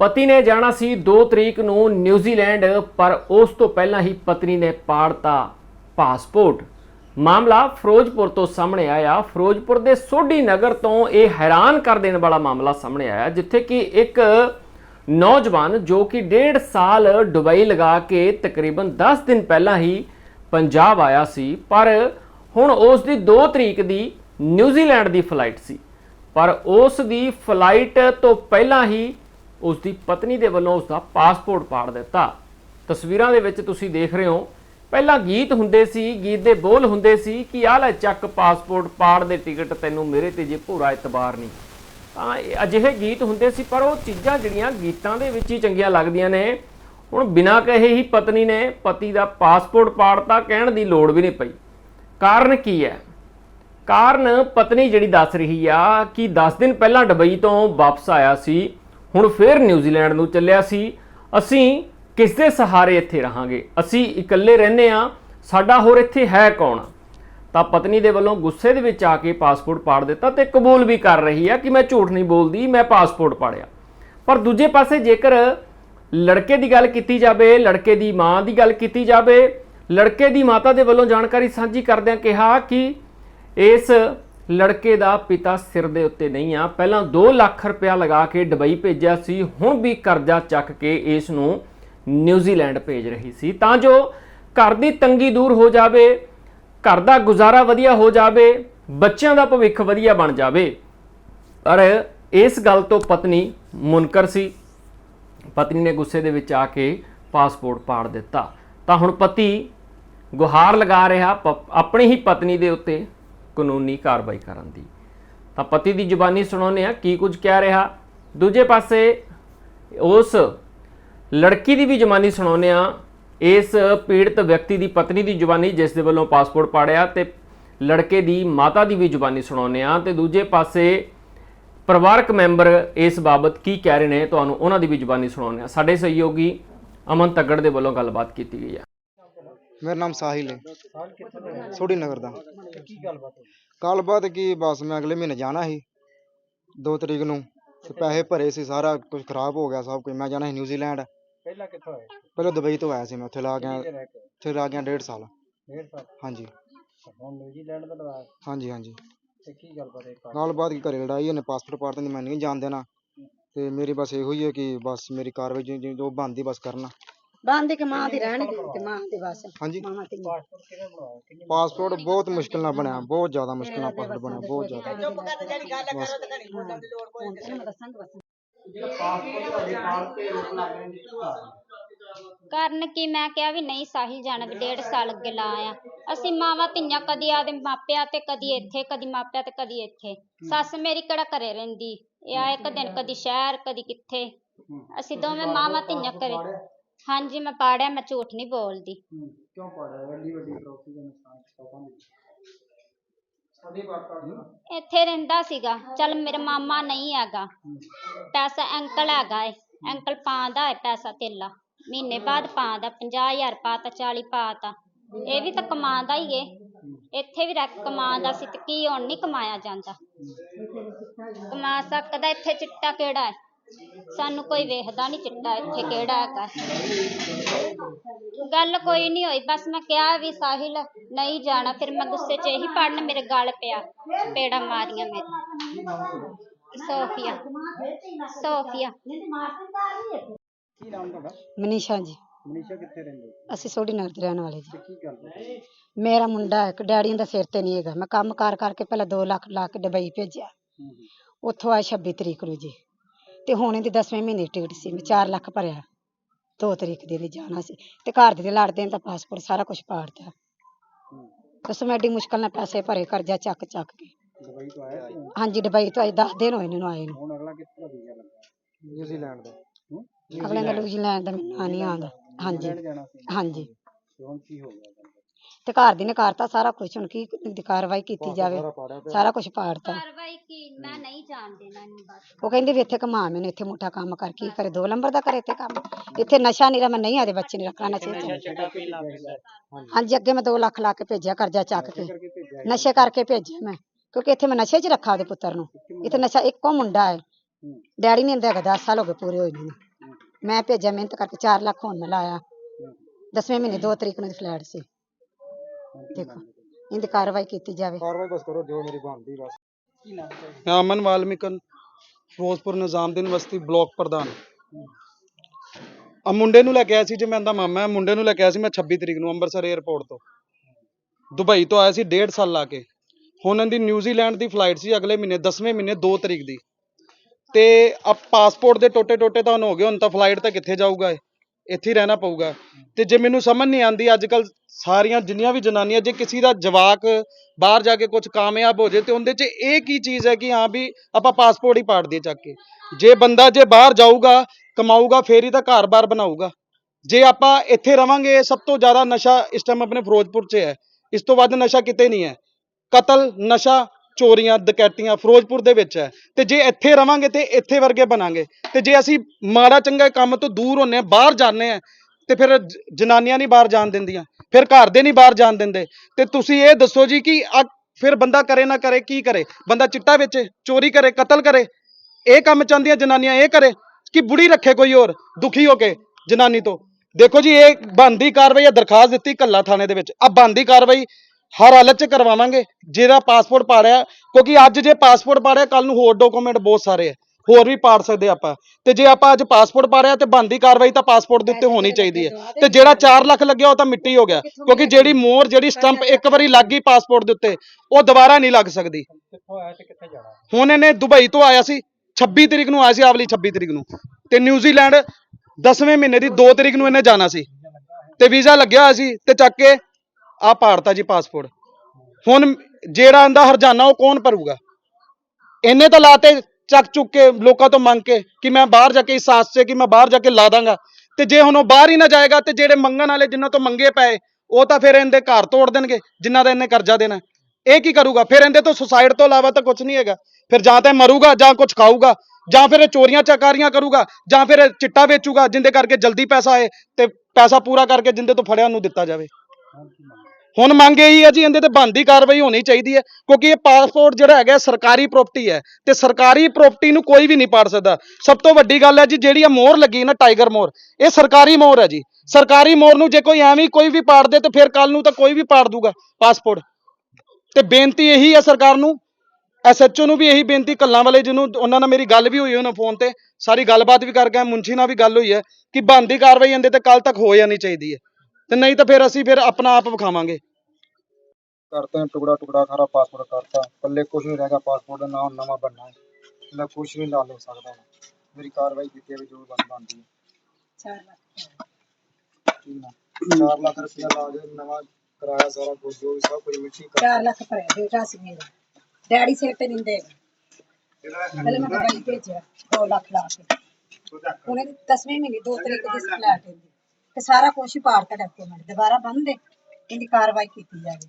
ਪਤੀ ਨੇ ਜਾਣਾ ਸੀ 2 ਤਰੀਕ ਨੂੰ ਨਿਊਜ਼ੀਲੈਂਡ ਪਰ ਉਸ ਤੋਂ ਪਹਿਲਾਂ ਹੀ ਪਤਨੀ ਨੇ ਪਾੜਤਾ ਪਾਸਪੋਰਟ। ਮਾਮਲਾ ਫਿਰੋਜ਼ਪੁਰ ਤੋਂ ਸਾਹਮਣੇ ਆਇਆ। ਫਿਰੋਜ਼ਪੁਰ ਦੇ ਸੋਢੀ ਨਗਰ ਤੋਂ ਇਹ ਹੈਰਾਨ ਕਰ ਦੇਣ ਵਾਲਾ ਮਾਮਲਾ ਸਾਹਮਣੇ ਆਇਆ, ਜਿੱਥੇ ਕਿ ਇੱਕ ਨੌਜਵਾਨ ਜੋ ਕਿ ਡੇਢ ਸਾਲ ਦੁਬਈ ਲਗਾ ਕੇ ਤਕਰੀਬਨ 10 ਦਿਨ ਪਹਿਲਾਂ ਹੀ ਪੰਜਾਬ ਆਇਆ ਸੀ, ਪਰ ਹੁਣ ਉਸ ਦੀ 2 ਤਰੀਕ ਦੀ ਨਿਊਜ਼ੀਲੈਂਡ ਦੀ ਫਲਾਈਟ ਸੀ। ਪਰ ਉਸ ਦੀ ਫਲਾਈਟ ਤੋਂ ਪਹਿਲਾਂ ਹੀ ਉਸ ਦੀ ਪਤਨੀ ਦੇ ਵੱਲੋਂ ਉਸ ਦਾ ਪਾਸਪੋਰਟ ਪਾੜ ਦਿੱਤਾ। ਤਸਵੀਰਾਂ ਦੇ ਵਿੱਚ ਤੁਸੀਂ ਦੇਖ ਰਹੇ ਹੋ, ਪਹਿਲਾਂ ਗੀਤ ਹੁੰਦੇ ਸੀ, ਗੀਤ ਦੇ ਬੋਲ ਹੁੰਦੇ ਸੀ ਕਿ ਆਹ ਲੈ ਚੱਕ ਪਾਸਪੋਰਟ ਪਾੜ ਦੇ ਟਿਕਟ ਤੈਨੂੰ ਮੇਰੇ ਤੇ ਜੇ ਭੂਰਾ ਇਤਬਾਰ ਨਹੀਂ। ਤਾਂ ਇਹ ਅਜਿਹੇ ਗੀਤ ਹੁੰਦੇ ਸੀ, ਪਰ ਉਹ ਚੀਜ਼ਾਂ ਜਿਹੜੀਆਂ ਗੀਤਾਂ ਦੇ ਵਿੱਚ ਹੀ ਚੰਗੀਆਂ ਲੱਗਦੀਆਂ ਨੇ। ਹੁਣ ਬਿਨਾਂ ਕਹੇ ਹੀ ਪਤਨੀ ਨੇ ਪਤੀ ਦਾ ਪਾਸਪੋਰਟ ਪਾੜਤਾ, ਕਹਿਣ ਦੀ ਲੋੜ ਵੀ ਨਹੀਂ ਪਈ। ਕਾਰਨ ਕੀ ਹੈ? ਕਾਰਨ ਪਤਨੀ ਜਿਹੜੀ ਦੱਸ ਰਹੀ ਆ ਕਿ 10 ਦਿਨ ਪਹਿਲਾਂ ਦੁਬਈ ਤੋਂ ਵਾਪਸ ਆਇਆ ਸੀ। ਹੁਣ ਫੇਰ ਨਿਊਜ਼ੀਲੈਂਡ ਨੂੰ ਚੱਲਿਆ ਸੀ। ਅਸੀਂ ਕਿਸ ਦੇ ਸਹਾਰੇ ਇੱਥੇ ਰਹਾਂਗੇ? ਅਸੀਂ ਇਕੱਲੇ ਰਹਿੰਦੇ ਆ ਸਾਡਾ ਹੋਰ ਇੱਥੇ ਹੈ ਕੌਣ? ਤਾਂ ਪਤਨੀ ਦੇ ਵੱਲੋਂ ਗੁੱਸੇ ਦੇ ਵਿੱਚ ਆ ਕੇ ਪਾਸਪੋਰਟ ਪਾੜ ਦਿੱਤਾ ਤੇ ਕਬੂਲ ਵੀ ਕਰ ਰਹੀ ਆ ਕਿ ਮੈਂ ਝੂਠ ਨਹੀਂ ਬੋਲਦੀ, ਮੈਂ ਪਾਸਪੋਰਟ ਪਾੜਿਆ। ਪਰ ਦੂਜੇ ਪਾਸੇ ਜੇਕਰ ਲੜਕੇ ਦੀ ਗੱਲ ਕੀਤੀ ਜਾਵੇ, ਲੜਕੇ ਦੀ ਮਾਂ ਦੀ ਗੱਲ ਕੀਤੀ ਜਾਵੇ, ਲੜਕੇ ਦੀ ਮਾਤਾ ਦੇ ਵੱਲੋਂ ਜਾਣਕਾਰੀ ਸਾਂਝੀ ਕਰਦਿਆਂ ਕਿਹਾ ਕਿ ਇਸ ਲੜਕੇ ਦਾ ਪਿਤਾ ਸਿਰ ਦੇ ਉੱਤੇ ਨਹੀਂ ਆ। ਪਹਿਲਾਂ 2 ਲੱਖ ਰੁਪਇਆ ਲਗਾ ਕੇ ਦੁਬਈ ਭੇਜਿਆ ਸੀ, ਹੁਣ ਵੀ ਕਰਜ਼ਾ ਚੱਕ ਕੇ ਇਸ ਨੂੰ ਨਿਊਜ਼ੀਲੈਂਡ ਭੇਜ ਰਹੀ ਸੀ। ਤਾਂ ਜੋ ਘਰ ਦੀ ਤੰਗੀ ਦੂਰ ਹੋ ਜਾਵੇ, ਘਰ ਦਾ ਗੁਜ਼ਾਰਾ ਵਧੀਆ ਹੋ ਜਾਵੇ, ਬੱਚਿਆਂ ਦਾ ਭਵਿੱਖ ਵਧੀਆ ਬਣ ਜਾਵੇ। ਪਰ ਇਸ ਗੱਲ ਤੋਂ ਪਤਨੀ ਮੁਨਕਰ ਸੀ। ਪਤਨੀ ਨੇ ਗੁੱਸੇ ਦੇ ਵਿੱਚ ਆ ਕੇ ਪਾਸਪੋਰਟ ਪਾੜ ਦਿੱਤਾ। ਤਾਂ ਹੁਣ ਪਤੀ ਗੁਹਾਰ ਲਗਾ ਰਿਹਾ, ਪ- ਆਪਣੀ ਹੀ ਪਤਨੀ ਦੇ ਉੱਤੇ ਕਾਨੂੰਨੀ ਕਾਰਵਾਈ ਕਰਨ ਦੀ। ਤਾਂ ਪਤੀ ਦੀ ਜ਼ੁਬਾਨੀ ਸੁਣਾਉਂਦੇ ਆ ਕੀ ਕੁਝ ਕਹਿ ਰਿਹਾ। ਦੂਜੇ ਪਾਸੇ ਉਸ ਲੜਕੀ ਦੀ ਵੀ ਜ਼ੁਬਾਨੀ ਸੁਣਾਉਂਦੇ ਆ ਇਸ ਪੀੜਤ ਵਿਅਕਤੀ ਦੀ ਪਤਨੀ ਦੀ ਜ਼ੁਬਾਨੀ ਜਿਸ ਦੇ ਵੱਲੋਂ ਪਾਸਪੋਰਟ ਪਾੜਿਆ ਤੇ ਲੜਕੇ ਦੀ ਮਾਤਾ ਦੀ ਵੀ ਜ਼ੁਬਾਨੀ ਸੁਣਾਉਂਦੇ ਆ ਤੇ ਦੂਜੇ ਪਾਸੇ ਪਰਿਵਾਰਕ ਮੈਂਬਰ ਇਸ ਬਾਬਤ ਕੀ ਕਹਿ ਰਹੇ ਨੇ, ਤੁਹਾਨੂੰ ਉਹਨਾਂ ਦੀ ਵੀ ਜ਼ੁਬਾਨੀ ਸੁਣਾਉਂਦੇ ਆ ਸਾਡੇ ਸਹਿਯੋਗੀ ਅਮਨ ਤੱਗੜ ਦੇ ਵੱਲੋਂ ਗੱਲਬਾਤ ਕੀਤੀ ਗਈ ਹੈ। ਮੇਰਾ ਨਾਮ ਸਾਹਿਲ ਹੈ। ਸੋਢੀ ਨਗਰ ਦਾ। ਕੀ ਗੱਲਬਾਤ ਹੋਈ ਗੱਲਬਾਤ ਕੀ ਬਸ ਮੈਂ ਅਗਲੇ ਮਹੀਨੇ ਜਾਣਾ ਸੀ 2 ਤਰੀਕ ਨੂੰ ਤੇ ਪੈਸੇ ਭਰੇ ਸੀ ਸਾਰਾ ਕੁਝ ਖਰਾਬ ਹੋ ਗਿਆ ਸਭ ਕੁਝ ਮੈਂ ਜਾਣਾ ਸੀ ਨਿਊਜ਼ੀਲੈਂਡ ਪਹਿਲਾਂ ਕਿੱਥੋਂ ਆਏ? ਪਹਿਲਾਂ ਦੁਬਈ ਤੋਂ ਆਇਆ ਸੀ ਮੈਂ ਉੱਥੇ ਲਾ ਗਿਆ ਕਿਹਦੇ ਰਹਿ ਕੇ ਉੱਥੇ ਲਾ ਗਿਆ ਡੇਢ ਸਾਲ। ਡੇਢ ਸਾਲ? ਹਾਂਜੀ। ਹੁਣ ਨਿਊਜ਼ੀਲੈਂਡ ਦਾ ਹਾਂਜੀ ਹਾਂਜੀ। ਤੇ ਕੀ ਗੱਲਬਾਤ ਹੈ? ਘਰ? ਗੱਲਬਾਤ ਕੀ ਘਰੇ ਲੜਾਈ ਉਹਨੇ ਪਾਸਪੋਰਟ ਪਾੜ ਦਿੰਦੀ ਮੈਂ ਨਹੀਂ ਜਾਣ ਦੇਣਾ। ਤੇ ਮੇਰੀ ਬਸ ਇਹੋ ਹੀ ਹੈ ਕਿ ਬਸ ਮੇਰੀ ਕਾਰਵਾਈ ਜੋ- ਜੋ ਜੋ ਬਣਦੀ ਬਸ ਕਰਨਾ। ਬੰਦ ਕੇ ਮਾਂ ਦੀ ਰਹਿਣਗੇ ਤੇ ਮਾਂ ਦੇ ਬਸ। ਹਾਂਜੀ। ਮਾਂ ਤੇ ਪਾਸਪੋਰਟ ਕਿਵੇਂ ਬਣਾਇਆ ਕਿੰਨੀ ਪਾਸਪੋਰਟ ਬਹੁਤ ਮੁਸ਼ਕਿਲ ਨਾਲ ਬਣਿਆ ਬਹੁਤ ਜ਼ਿਆਦਾ ਮੁਸ਼ਕਿਲ ਨਾਲ ਪਾਸਪੋਰਟ ਬਣਿਆ ਬਹੁਤ ਜ਼ਿਆਦਾ। ਕਰਨ ਕੀ? ਮੈਂ ਕਿਹਾ ਵੀ ਨਹੀਂ ਸਾਹਿਲ ਜਾਣਾ ਵੀ ਡੇਢ ਸਾਲ ਅੱਗੇ ਲਾ ਆ ਅਸੀਂ ਮਾਵਾਂ ਧੀਆਂ ਕਦੀ ਆਦੇ ਮਾਪਿਆਂ ਤੇ ਕਦੀ ਇੱਥੇ ਕਦੀ ਮਾਪਿਆਂ ਤੇ ਕਦੀ ਇੱਥੇ। ਸੱਸ ਮੇਰੀ ਕਿਹੜਾ ਘਰੇ ਰਹਿੰਦੀ? ਇਹ ਆ ਇੱਕ ਦਿਨ ਕਦੀ ਸ਼ਹਿਰ ਕਦੀ ਕਿੱਥੇ। ਅਸੀਂ ਦੋਵੇਂ ਮਾਵਾਂ ਧੀਆਂ ਕਰੇ ਹਾਂਜੀ ਮੈਂ ਪਾੜਿਆ ਮੈਂ ਝੂਠ ਨਹੀਂ ਬੋਲਦੀ। ਹੂੰ, ਕਿਉਂ ਪੜਿਆ ਵੱਡੀ ਵੱਡੀ ਟਰੋਫੀ ਦਾ ਨੁਕਸਾਨ ਸਟਾਕਾਂ ਦੀ ਸਾਡੀ ਬਾਤ ਕਰ ਇੱਥੇ ਰਹਿੰਦਾ ਸੀਗਾ। ਚੱਲ ਮੇਰਾ ਮਾਮਾ ਨਹੀਂ ਹੈਗਾ। ਪੈਸਾ ਅੰਕਲ ਹੈਗਾ ਏ। ਅੰਕਲ ਪਾਉਂਦਾ ਹੈ ਪੈਸਾ ਧੇਲਾ ਮਹੀਨੇ ਬਾਅਦ ਪਾਉਂਦਾ 50000 ਪਾਤਾ 40 ਪਾਤਾ। ਇਹ ਵੀ ਤਾਂ ਕਮਾਉਂਦਾ ਹੀ ਏ। ਇੱਥੇ ਵੀ ਰੱਖ ਕਮਾਉਂਦਾ ਸੀ ਤੇ ਕੀ ਹੁਣ ਨਹੀਂ ਕਮਾਇਆ ਜਾਂਦਾ। ਕਮਾ ਸਕਦਾ ਇੱਥੇ ਚਿੱਟਾ ਕਿਹੜਾ ਹੈ ਸਾਨੂੰ ਕੋਈ ਵੇਖਦਾ ਨਹੀਂ ਚਿੱਟਾ ਇੱਥੇ ਕਿਹੜਾ ਹੈਗਾ। ਗੱਲ ਕੋਈ ਨਹੀਂ ਹੋਈ ਬਸ ਮੈਂ ਕਿਹਾ ਵੀ ਸਾਹਿਲ ਨਹੀਂ ਜਾਣਾ ਫਿਰ ਮੈਂ ਗੁੱਸੇ 'ਚ ਇਹੀ ਪੜਨ ਮੇਰੇ ਗਲ ਪਿਆ ਪੇੜਾ ਮਾਰੀਆਂ ਮੇਰੇ। Sophia Sophia. ਕੀ ਨਾਮ ਤੁਹਾਡਾ? ਮਨੀਸ਼ਾ ਜੀ। ਮਨੀਸ਼ਾ ਕਿੱਥੇ ਰਹਿੰਦੇ ਹੋ? ਅਸੀਂ ਸੋਢੀ ਨਗਰ ਦੇ ਰਹਿਣ ਵਾਲੇ ਜੀ। ਤੇ ਕੀ ਗੱਲਬਾਤ ਹੋਈ? ਮੇਰਾ ਮੁੰਡਾ ਇੱਕ ਡੈਡੀ ਦਾ ਸਿਰ ਤੇ ਨਹੀਂ ਹੈਗਾ। ਮੈਂ ਕੰਮ ਕਾਰ ਕਰਕੇ ਪਹਿਲਾਂ 2 ਲੱਖ ਲਾ ਕੇ ਦੁਬਈ ਭੇਜਿਆ। ਹੂੰ, ਹੂੰ। ਉੱਥੋਂ ਆਏ 26 ਤਰੀਕ ਨੂੰ ਜੀ। ਤੇ ਹੁਣ ਇਹਦੀ 10ਵੇਂ ਮਹੀਨੇ ਦੀ ਟਿਕਟ ਸੀ ਮੈਂ 4 ਲੱਖ ਭਰਿਆ। 2 ਤਰੀਕ ਦੇ ਲਈ ਜਾਣਾ ਸੀ। ਤੇ ਘਰ ਦੇ ਲੜਦੇ ਨੇ ਤਾਂ ਪਾਸਪੋਰਟ ਸਾਰਾ ਕੁਝ ਪਾੜਤਾ। ਦੱਸੋ ਮੈਂ ਐਡੀ ਮੁਸ਼ਕਲ ਨਾਲ ਪੈਸੇ ਭਰੇ ਕਰਜ਼ਾ ਚੱਕ ਚੱਕ ਕੇ। ਦੁਬਈ ਤੋਂ ਆਇਆ ਸੀ? ਹੁਣ? ਹਾਂਜੀ ਦੁਬਈ ਤੋਂ ਅੱਜ 10 ਦਿਨ ਹੋਏ ਨੇ ਇਹਨੂੰ ਆਏ ਨੂੰ। ਹੁਣ ਅਗਲਾ ਕਿੱਥੋਂ ਦਾ ਵੀਜ਼ਾ ਲੱਗਾ ਨਿਊਜ਼ੀਲੈਂਡ ਦਾ। ਹੂੰ? ਅਗਲੇ ਦਾ ਨਿਊਜ਼ੀਲੈਂਡ ਦਾ ਮੈਨੂੰ ਨਾਂ ਨਹੀਂ ਆਉਂਦਾ। ਹਾਂਜੀ। ਨਿਊਜ਼ੀਲੈਂਡ ਜਾਣਾ ਸੀ। ਹਾਂਜੀ। ਤੇ ਹੁਣ ਕੀ ਹੋ ਗਿਆ? ਤੇ ਘਰ ਦੀ ਨੇ ਕਰਤਾ ਸਾਰਾ ਕੁਝ ਹੁਣ ਕੀ ਦੀ ਕਾਰਵਾਈ ਕੀਤੀ ਜਾਵੇ। ਸਾਰਾ ਕੁਝ ਪਾੜਤਾ। ਕਾਰਵਾਈ ਕੀ ਮੈਂ ਨਹੀਂ ਜਾਣ ਦੇਣਾ ਇਹਨੂੰ ਬਸ। ਉਹ ਕਹਿੰਦੇ ਵੀ ਇੱਥੇ ਕਮਾ ਮੈਨੂੰ ਇੱਥੇ ਮੋਟਾ ਕੰਮ ਕਰ ਕੀ ਕਰੇ ਦੋ ਨੰਬਰ ਦਾ ਕਰੇ ਇੱਥੇ ਕੰਮ। ਇੱਥੇ ਨਸ਼ਾ ਨਹੀਂ ਮੈਂ ਨਹੀਂ ਆਦੇ ਬੱਚੇ ਨੇ ਰੱਖਣਾ ਨਸ਼ੇ ਚ ਹਾਂਜੀ। ਅੱਗੇ ਮੈਂ 2 ਲੱਖ ਲਾ ਕੇ ਭੇਜਿਆ ਕਰਜ਼ਾ ਚੱਕ ਕੇ। ਨਸ਼ੇ ਕਰਕੇ ਭੇਜਿਆ ਮੈਂ। ਕਿਉਂਕਿ ਇੱਥੇ ਮੈਂ ਨਸ਼ੇ 'ਚ ਰੱਖਾ ਉਹਦੇ ਪੁੱਤਰ ਨੂੰ। ਇੱਥੇ ਨਸ਼ਾ ਇੱਕੋ ਮੁੰਡਾ ਹੈ। ਡੈਡੀ ਨਹੀਂ ਹੁੰਦਾ ਹੈਗਾ 10 ਸਾਲ ਹੋ ਗਏ ਪੂਰੇ ਹੋਏ ਨੂੰ। ਮੈਂ ਭੇਜਿਆ ਮਿਹਨਤ ਕਰਕੇ 4 ਲੱਖ ਹੁਣ ਮੈਂ ਲਾਇਆ। ਦਸਵੇਂ ਮਹੀਨੇ 2 ਤਰੀਕ ਨੂੰ ਫਲੈਟ ਸੀ। ਦੇਖੋ ਇਹਦੀ ਕਾਰਵਾਈ ਕੀਤੀ ਜਾਵੇ। ਕਾਰਵਾਈ ਬਸ ਕਰੋ ਜੋ ਮੇਰੀ ਬਣਦੀ ਬਸ। ਕੀ ਨਾਮ ਹੈ? ਮੈਂ ਅਮਨ ਵਾਲਮੀਕਨ ਫਿਰੋਜ਼ਪੁਰ ਨਿਜ਼ਾਮਦੀਨ ਬਸਤੀ ਬਲਾਕ ਪ੍ਰਧਾਨ। ਆ ਮੁੰਡੇ ਨੂੰ ਲੈ ਕੇ ਆਇਆ ਸੀ ਜੇ ਮੈਂ ਦਾ ਮਾਮਾ ਹੈ ਮੁੰਡੇ ਨੂੰ ਲੈ ਕੇ ਆਇਆ ਸੀ ਮੈਂ 26 ਤਰੀਕ ਨੂੰ ਅੰਮ੍ਰਿਤਸਰ 에ਅਰਪੋਰਟ ਤੋਂ। ਦੁਬਈ ਤੋਂ ਆਇਆ ਸੀ 1.5 ਸਾਲ ਲਾ ਕੇ। ਹੁਣ ਇਹਦੀ ਨਿਊਜ਼ੀਲੈਂਡ ਦੀ ਫਲਾਈਟ ਸੀ ਅਗਲੇ ਮਹੀਨੇ 10ਵੇਂ ਮਹੀਨੇ 2 ਤਰੀਕ ਦੀ। ਤੇ ਆ ਪਾਸਪੋਰਟ ਦੇ ਟੋਟੇ ਟੋਟੇ ਤਾਂ ਹੁਣ ਹੋ ਗਏ ਹੁਣ ਤਾਂ ਫਲਾਈਟ ਤਾਂ ਕਿੱਥੇ ਜਾਊਗਾ ਇਹ? ਇੱਥੇ ਹੀ ਰਹਿਣਾ ਪਊਗਾ। ਤੇ ਜੇ ਮੈਨੂੰ ਸਮਝ ਨਹੀਂ ਆਂਦੀ ਅੱਜ ਕੱਲ ਸਾਰੀਆਂ ਜਿੰਨੀਆਂ ਵੀ ਜਨਾਨੀਆਂ, ਜੇ ਕਿਸੇ ਦਾ ਜਵਾਕ ਬਾਹਰ ਜਾ ਕੇ ਕੁਝ ਕਾਮਯਾਬ ਹੋ ਜੇ ਤੇ ਉਹਦੇ 'ਚ ਇਹ ਕੀ ਚੀਜ਼ ਹੈ ਕਿ ਹਾਂ ਵੀ ਆਪਾਂ ਪਾਸਪੋਰਟ ਹੀ ਪਾੜ ਦਈਏ ਚੱਕ ਕੇ। ਜੇ ਬੰਦਾ ਜੇ ਬਾਹਰ ਜਾਊਗਾ, ਕਮਾਊਗਾ, ਫੇਰ ਹੀ ਤਾਂ ਘਰ-ਬਾਰ ਬਣਾਊਗਾ। ਜੇ ਆਪਾਂ ਇੱਥੇ ਰਵਾਂਗੇ ਸਭ ਤੋਂ ਜ਼ਿਆਦਾ ਨਸ਼ਾ ਇਸ ਟਾਈਮ ਆਪਣੇ ਫਿਰੋਜ਼ਪੁਰ 'ਚ ਹੈ। ਇਸ ਤੋਂ ਵੱਧ ਨਸ਼ਾ ਕਿਤੇ ਨਹੀਂ ਹੈ। ਕਤਲ, ਨਸ਼ਾ ਚੋਰੀਆਂ, ਡਕੈਤੀਆਂ ਫਿਰੋਜ਼ਪੁਰ ਦੇ ਵਿੱਚ ਹੈ। ਤੇ ਜੇ ਇੱਥੇ ਰਵਾਂਗੇ ਤੇ ਇੱਥੇ ਵਰਗੇ ਬਣਾਂਗੇ। ਤੇ ਜੇ ਅਸੀਂ ਮਾੜਾ ਚੰਗਾ ਕੰਮ ਤੋਂ ਦੂਰ ਹੁੰਨੇ ਆ, ਬਾਹਰ ਜਾਂਦੇ ਆ, ਤੇ ਫਿਰ ਜਨਾਨੀਆਂ ਨਹੀਂ ਬਾਹਰ ਜਾਣ ਦਿੰਦੀਆਂ, ਫਿਰ ਘਰ ਦੇ ਨਹੀਂ ਬਾਹਰ ਜਾਣ ਦਿੰਦੇ। ਤੇ ਤੁਸੀਂ ਇਹ ਦੱਸੋ ਜੀ ਕਿ ਫਿਰ ਬੰਦਾ ਕਰੇ ਨਾ ਕਰੇ, ਕੀ ਕਰੇ? ਬੰਦਾ ਚਿੱਟਾ ਵੇਚੇ, ਚੋਰੀ ਕਰੇ, ਕਤਲ ਕਰੇ। ਇਹ ਕੰਮ ਚਾਹੁੰਦੀਆਂ ਜਨਾਨੀਆਂ ਇਹ ਕਰੇ ਕਿ ਬੁੜੀ ਰੱਖੇ ਕੋਈ ਹੋਰ, ਦੁਖੀ ਹੋ ਕੇ ਜਨਾਨੀ ਤੋਂ। ਦੇਖੋ ਜੀ, ਇਹ ਬੰਦੀ ਕਾਰਵਾਈ ਆ, ਦਰਖਾਸਤ ਦਿੱਤੀ ਕੱਲਾ ਥਾਣੇ ਦੇ ਵਿੱਚ। ਆ ਬੰਦੀ ਕਾਰਵਾਈ ਹਰ ਹਾਲਤ 'ਚ ਕਰਵਾਵਾਂਗੇ ਜਿਹਦਾ ਪਾਸਪੋਰਟ ਪਾੜਿਆ ਕਿਉਂਕਿ ਅੱਜ ਜੇ ਪਾਸਪੋਰਟ ਪਾੜਿਆ ਕੱਲ ਨੂੰ ਹੋਰ ਡਾਕੂਮੈਂਟ ਬਹੁਤ ਸਾਰੇ ਆ ਹੋਰ ਵੀ ਪਾੜ ਸਕਦੇ ਆਪਾਂ। ਤੇ ਜੇ ਆਪਾਂ ਅੱਜ ਪਾਸਪੋਰਟ ਪਾੜਿਆ ਤੇ ਬੰਦੀ ਕਾਰਵਾਈ ਤਾਂ ਪਾਸਪੋਰਟ ਦੇ ਉੱਤੇ ਹੋਣੀ ਚਾਹੀਦੀ ਹੈ ਤੇ ਜਿਹੜਾ 4 ਲੱਖ ਲੱਗਿਆ ਉਹ ਤਾਂ ਮਿੱਟੀ ਹੋ ਗਿਆ ਕਿਉਂਕਿ ਜਿਹੜੀ ਮੋਹਰ ਜਿਹੜੀ ਸਟੰਪ ਇੱਕ ਵਾਰੀ ਲੱਗ ਗਈ ਪਾਸਪੋਰਟ ਦੇ ਉੱਤੇ ਉਹ ਦੁਬਾਰਾ ਨਹੀਂ ਲੱਗ ਸਕਦੀ। ਹੁਣ ਇਹਨੇ ਦੁਬਈ ਤੋਂ ਆਇਆ ਸੀ 26 ਤਰੀਕ ਨੂੰ ਆਇਆ ਸੀ ਆਵਲੀ 26 ਤਰੀਕ ਨੂੰ। ਤੇ ਨਿਊਜ਼ੀਲੈਂਡ 10ਵੇਂ ਮਹੀਨੇ ਦੀ 2 ਤਰੀਕ ਨੂੰ ਇਹਨੇ ਜਾਣਾ ਸੀ। ਤੇ ਵੀਜ਼ਾ ਲੱਗਿਆ ਹੋਇਆ ਸੀ ਤੇ ਚੱਕ ਕੇ ਆ ਭਾਰਤਾ ਜੀ ਪਾਸਪੋਰਟ ਹੁਣ ਜਿਹੜਾ ਇਹਦਾ ਹਰਜਾਨਾ ਉਹ ਕੌਣ ਭਰੂਗਾ? ਇਹਨੇ ਤਾਂ ਲਾਤੇ ਚੱਕ ਚੁੱਕ ਕੇ ਲੋਕਾਂ ਤੋਂ ਮੰਗ ਕੇ ਕਿ ਮੈਂ ਬਾਹਰ ਜਾ ਕੇ ਇਸ ਆਸ ਕਿ ਮੈਂ ਬਾਹਰ ਜਾ ਕੇ ਲਾ ਦਾਂਗਾ। ਤੇ ਜੇ ਹੁਣ ਉਹ ਬਾਹਰ ਹੀ ਨਾ ਜਾਏਗਾ ਤੇ ਜਿਹੜੇ ਮੰਗਣ ਵਾਲੇ ਜਿਨ੍ਹਾਂ ਤੋਂ ਮੰਗੇ ਪਏ, ਉਹ ਤਾਂ ਫਿਰ ਇਹਦੇ ਘਰ ਤੋੜ ਦੇਣਗੇ, ਜਿਨ੍ਹਾਂ ਦਾ ਇਹਨੇ ਕਰਜ਼ਾ ਦੇਣਾ। ਇਹ ਕੀ ਕਰੂਗਾ? ਫਿਰ ਇਹਦੇ ਤੋਂ ਸੁਸਾਇਡ ਤੋਂ ਇਲਾਵਾ ਤਾਂ ਕੁਝ ਨਹੀਂ ਹੈਗਾ। ਫਿਰ ਜਾਂ ਤਾਂ ਮਰੂਗਾ ਜਾਂ ਕੁਝ ਖਾਊਗਾ, ਜਾਂ ਫਿਰ ਇਹ ਚੋਰੀਆਂ ਚਕਾਰੀਆਂ ਕਰੂਗਾ, ਜਾਂ ਫਿਰ ਚਿੱਟਾ ਵੇਚੂਗਾ, ਜਿੰਦੇ ਕਰਕੇ ਜਲਦੀ ਪੈਸਾ ਆਏ ਤੇ ਪੈਸਾ ਪੂਰਾ ਕਰਕੇ ਜਿੰਦੇ ਤੋਂ ਫੜਿਆ ਨੂੰ ਦਿੱਤਾ ਜਾਵੇ। ਹੁਣ ਮੰਗ ਇਹੀ ਹੈ ਜੀ, ਇਹਦੇ ਤੇ ਬੰਦੀ ਕਾਰਵਾਈ ਹੋਣੀ ਚਾਹੀਦੀ ਹੈ, ਕਿਉਂਕਿ ਇਹ ਪਾਸਪੋਰਟ ਜਿਹੜਾ ਹੈਗਾ ਸਰਕਾਰੀ ਪ੍ਰਾਪਰਟੀ ਹੈ ਤੇ ਸਰਕਾਰੀ ਪ੍ਰਾਪਰਟੀ ਨੂੰ ਕੋਈ ਵੀ ਨਹੀਂ ਪਾੜ ਸਕਦਾ। ਸਭ ਤੋਂ ਵੱਡੀ ਗੱਲ ਹੈ ਜੀ, ਜਿਹੜੀ ਇਹ ਮੋਹਰ ਲੱਗੀ ਨਾ ਟਾਈਗਰ ਮੋਹਰ, ਇਹ ਸਰਕਾਰੀ ਮੋਹਰ ਹੈ ਜੀ। ਸਰਕਾਰੀ ਮੋਹਰ ਨੂੰ ਜੇ ਕੋਈ ਐਵੇਂ ਕੋਈ ਵੀ ਪਾੜ ਦੇ, ਤੇ ਫਿਰ ਕੱਲ ਨੂੰ ਤਾਂ ਕੋਈ ਵੀ ਪਾੜ ਦੂਗਾ ਪਾਸਪੋਰਟ ਤੇ ਬੇਨਤੀ ਇਹੀ ਹੈ ਸਰਕਾਰ ਨੂੰ ਐਸਐਚਓ ਨੂੰ ਵੀ ਇਹੀ ਬੇਨਤੀ, ਕੱਲਾਂ ਵਾਲੇ ਜਿਹਨੂੰ, ਉਹਨਾਂ ਨਾਲ ਮੇਰੀ ਗੱਲ ਵੀ ਹੋਈ ਉਹਨਾਂ ਫੋਨ ਤੇ, ਸਾਰੀ ਗੱਲਬਾਤ ਵੀ ਕਰ ਗਿਆ ਮੁੰਸ਼ੀ ਨਾਲ ਵੀ ਗੱਲ ਹੋਈ ਹੈ ਕਿ ਬੰਦੀ ਕਾਰਵਾਈ ਇਹਦੇ ਤੇ ਕੱਲ ਤੱਕ ਹੋ ਜਾਣੀ ਚਾਹੀਦੀ ਹੈ। ਤੇ ਨਹੀਂ ਤਾਂ ਫਿਰ ਅਸੀਂ ਫਿਰ ਆਪਣਾ ਆਪ ਵਿਖਾਵਾਂਗੇ ਕਰਤੇ हैं टुकड़ा टुकड़ा सारा पासपोर्ट करता पल्ले कुछ नहीं रहेगा पासपोर्ट ना नवा बनना है मैं कुछ नहीं ला ले सकता मेरी कार्रवाई की है जो बन बनती है 4 ਲੱਖ ठीक है चार लाख रुपया ला के नवा कराया सारा कुछ जो भी सब कुछ मिट्टी का 4 ਲੱਖ ਭਰਿਆ ਬੇਟਾ ਸੀ ਮੇਰਾ ਡੈਡੀ ਸਿਰ ਤੇ ਨਹੀਂ ਦੇਗਾ ਪਹਿਲੇ ਮੈਂ ਦੁਬਈ ਭੇਜਿਆ 2 ਲੱਖ ਲਾ ਕੇ ਉਹਨੇ 10ਵੇਂ ਮਹੀਨੇ 2 ਤਰੀਕ ਦੀ ਫਲੈਟ ਹੁੰਦੀ ਤੇ ਸਾਰਾ ਕੁਝ ਹੀ ਪਾੜਤਾ ਡਾਕੂਮੈਂਟ ਦੁਬਾਰਾ ਬੰਦ ਦੇ ਇਹਦੀ ਕਾਰਵਾਈ ਕੀਤੀ ਜਾਵੇ।